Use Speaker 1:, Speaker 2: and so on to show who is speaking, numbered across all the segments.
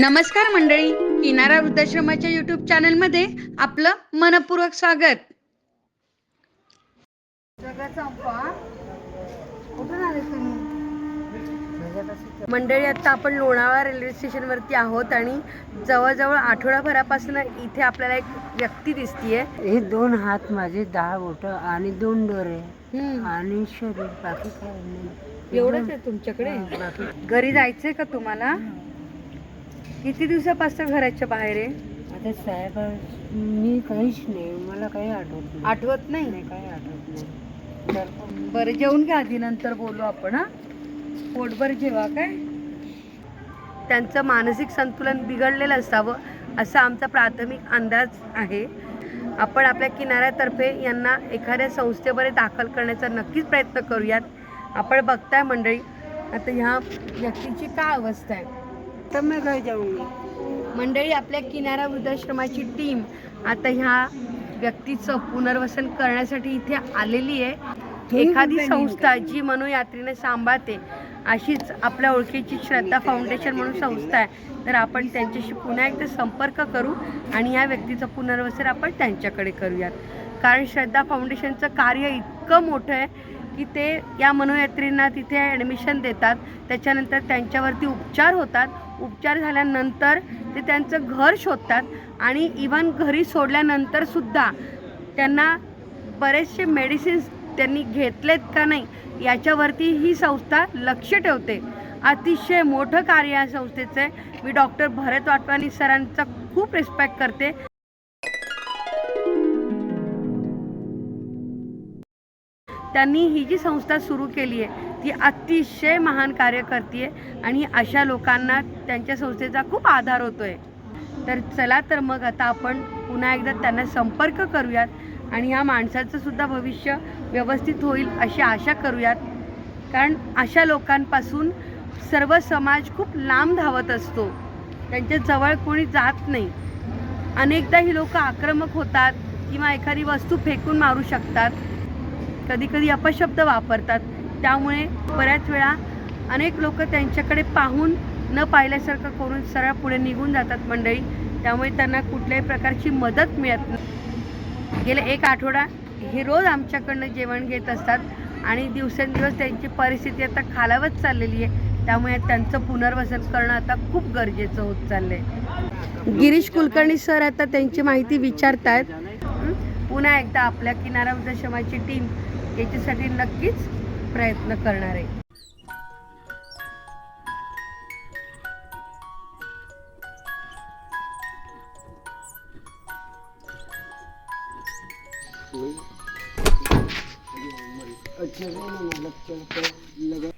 Speaker 1: नमस्कार मंडळी किनारा वृद्धाश्रमाच्या युट्यूब चॅनलमध्ये आपलं मनपूर्वक स्वागत. मंडळी आता आपण लोणावळा रेल्वे स्टेशनवरती आहोत आणि जवळजवळ आठवडाभरापासून इथे आपल्याला एक व्यक्ती दिसतीये.
Speaker 2: हे दोन हात माझे दहा बोट आणि दोन डोळे आणि शरीर बाकी काय नाही.
Speaker 1: एवढंच आहे तुमच्याकडे? घरी जायचंय का तुम्हाला? किती दिवसापासून घराच्या बाहेर आहे?
Speaker 2: आता साहेब मी काहीच नाही मला काही आठवत नाही.
Speaker 1: आठवत नाही?
Speaker 2: नाही काही आठवत नाही. तर
Speaker 1: बरं जेवून घ्या आधी नंतर बोलू आपण हा? पोटभर जेवा काय? त्यांचं मानसिक संतुलन बिघडलेलं असावं असा आमचा प्राथमिक अंदाज आहे. आपण आपल्या किनाऱ्यातर्फे यांना एखाद्या संस्थेमध्ये दाखल करण्याचा नक्कीच प्रयत्न करूयात. आपण बघताय मंडळी आता ह्या व्यक्तीची काय अवस्था आहे?
Speaker 2: तर मी काय जाऊंगी
Speaker 1: मंडळी आपल्या किनारा वृद्धाश्रमाची टीम आता ह्या व्यक्तीचं पुनर्वसन करण्यासाठी इथे आलेली आहे. एखादी संस्था जी मनोयात्रेने सांभाळते अशीच आपल्या ओळखीची श्रद्धा फाउंडेशन म्हणून संस्था आहे. तर आपण त्यांच्याशी पुन्हा एकदा संपर्क करू आणि या व्यक्तीचं पुनर्वसन आपण त्यांच्याकडे करूयात. कारण श्रद्धा फाउंडेशनचं कार्य इतकं मोठं आहे की ते या मनोयात्रींना तिथे ॲडमिशन देतात. त्याच्यानंतर त्यांच्यावरती उपचार होतात. उपचार झाल्यानंतर ते त्यांचं घर शोधतात आणि इवन घरी सोडल्यानंतर सुद्धा त्यांना बरेचसे मेडिसिन्स त्यांनी घेतलेत का नाही याच्यावरती ही संस्था लक्ष ठेवते. अतिशय मोठं कार्य या संस्थेचं आहे. मी डॉक्टर भरत वाटवानी सरांचा खूप रिस्पेक्ट करते. त्यांनी ही जी संस्था सुरू केली आहे ती अतिशय महान कार्य करते आणि अशा लोकांना त्यांच्या संस्थेचा खूप आधार होतो आहे तर चला तर मग आता आपण पुन्हा एकदा त्यांना संपर्क करूयात आणि ह्या माणसाचं सुद्धा भविष्य व्यवस्थित होईल अशी आशा करूयात. कारण अशा लोकांपासून सर्व समाज खूप लांब धावत असतो. त्यांच्या जवळ कोणी जात नाही. अनेकदा ही लोक आक्रमक होतात किंवा एखादी वस्तू फेकून मारू शकतात. कधी कधी अपशब्द वापरतात. त्यामुळे बऱ्याच वेळा अनेक लोक त्यांच्याकडे पाहून न पाहिल्यासारखं करून सरळ पुढे निघून जातात मंडळी. त्यामुळे त्यांना कुठल्याही प्रकारची मदत मिळत नाही. गेले एक आठवडा हे रोज आमच्याकडनं जेवण घेत असतात आणि दिवसेंदिवस त्यांची परिस्थिती आता खालावत चाललेली आहे. त्यामुळे त्यांचं पुनर्वसन करणं आता खूप गरजेचं होत चाललंय. गिरीश कुलकर्णी सर आता त्यांची माहिती विचारतायत. पुन्हा एकदा आपल्या किनारा वृद्धाश्रमाची टीम याच्यासाठी नक्कीच प्रयत्न करणार आहे.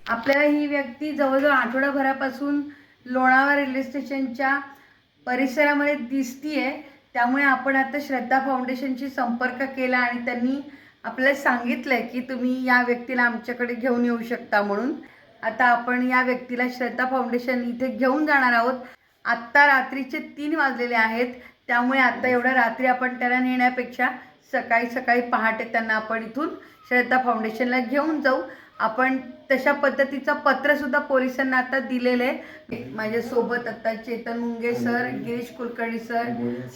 Speaker 1: आपल्याला ही व्यक्ती जवळजवळ आठवडाभरापासून लोणावळा रेल्वे स्टेशनच्या परिसरामध्ये दिसतीये. त्यामुळे आपण आता श्रद्धा फाउंडेशनशी संपर्क केला आणि त्यांनी आपल्याला सांगितलंय की तुम्ही या व्यक्तीला आमच्याकडे घेऊन येऊ शकता म्हणून. आता आपण या व्यक्तीला श्रद्धा फाउंडेशन इथे घेऊन जाणार आहोत. आत्ता रात्रीचे तीन वाजलेले आहेत. त्यामुळे आता एवढ्या रात्री आपण त्याला नेण्यापेक्षा सकाळी सकाळी पहाटे त्यांना आपण इथून श्रद्धा फाउंडेशनला घेऊन जाऊ. आपण तशा पद्धतीचं पत्र सुद्धा पोलिसांना आता दिलेलं आहे. माझ्यासोबत आता चेतन मुंगे सर गिरीश कुलकर्णी सर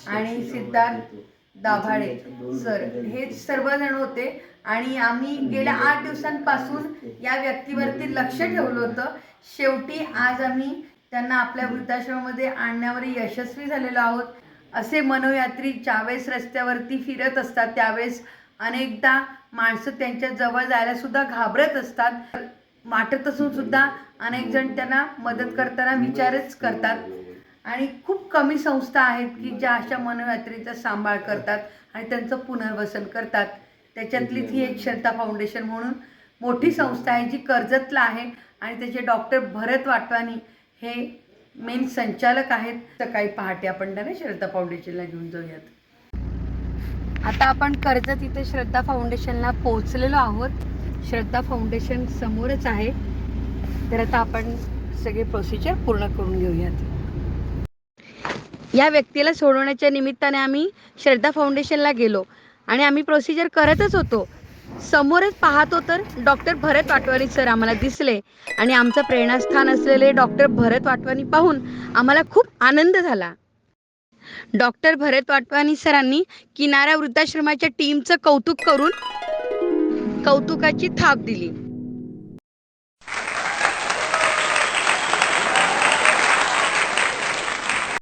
Speaker 1: आणि सिद्धार्थ दाभाडे. सर हे सर्वजण होते आणि आम्ही गेल्या आठ दिवसांपासून या व्यक्तीवरती लक्ष ठेवलं होतं. शेवटी आज आम्ही त्यांना आपल्या वृद्धाश्रमामध्ये आणण्यावर यशस्वी झालेलो आहोत. असे मनोयात्री ज्यावेळेस रस्त्यावरती फिरत असतात त्यावेळेस अनेकदा माणसं त्यांच्या जवळ जायला सुद्धा घाबरत असतात. वाटत असून सुद्धा अनेक जण त्यांना मदत करताना विचारच करतात. आणि खूप कमी संस्था आहेत की ज्या अशा मनोयात्रेचा सांभाळ करतात आणि त्यांचं पुनर्वसन करतात. त्याच्यातलीच ही एक श्रद्धा फाउंडेशन म्हणून मोठी संस्था आहे जी कर्जतला आहे आणि त्याचे डॉक्टर भरत वाटवानी हे मेन संचालक आहेत. सकाळी पहाटे आपण त्यांना श्रद्धा फाउंडेशनला घेऊन जाऊयात. आता आपण कर्जत इथे श्रद्धा फाउंडेशनला पोहोचलेलो आहोत. श्रद्धा फाउंडेशन समोरच आहे. तर आता आपण सगळे प्रोसिजर पूर्ण करून घेऊयात. या व्यक्तीला सोडवण्याच्या निमित्ताने आम्ही श्रद्धा फाउंडेशनला गेलो आणि आम्ही प्रोसिजर करतच होतो. समोरच पाहतो तर डॉक्टर भरत वाटवानी सर आम्हाला दिसले आणि आमचं प्रेरणास्थान असलेले डॉक्टर भरत वाटवानी पाहून आम्हाला खूप आनंद झाला. डॉक्टर भरत वाटवानी सरांनी किनारा वृद्धाश्रमाच्या टीमचं कौतुक करून कौतुकाची थाप दिली.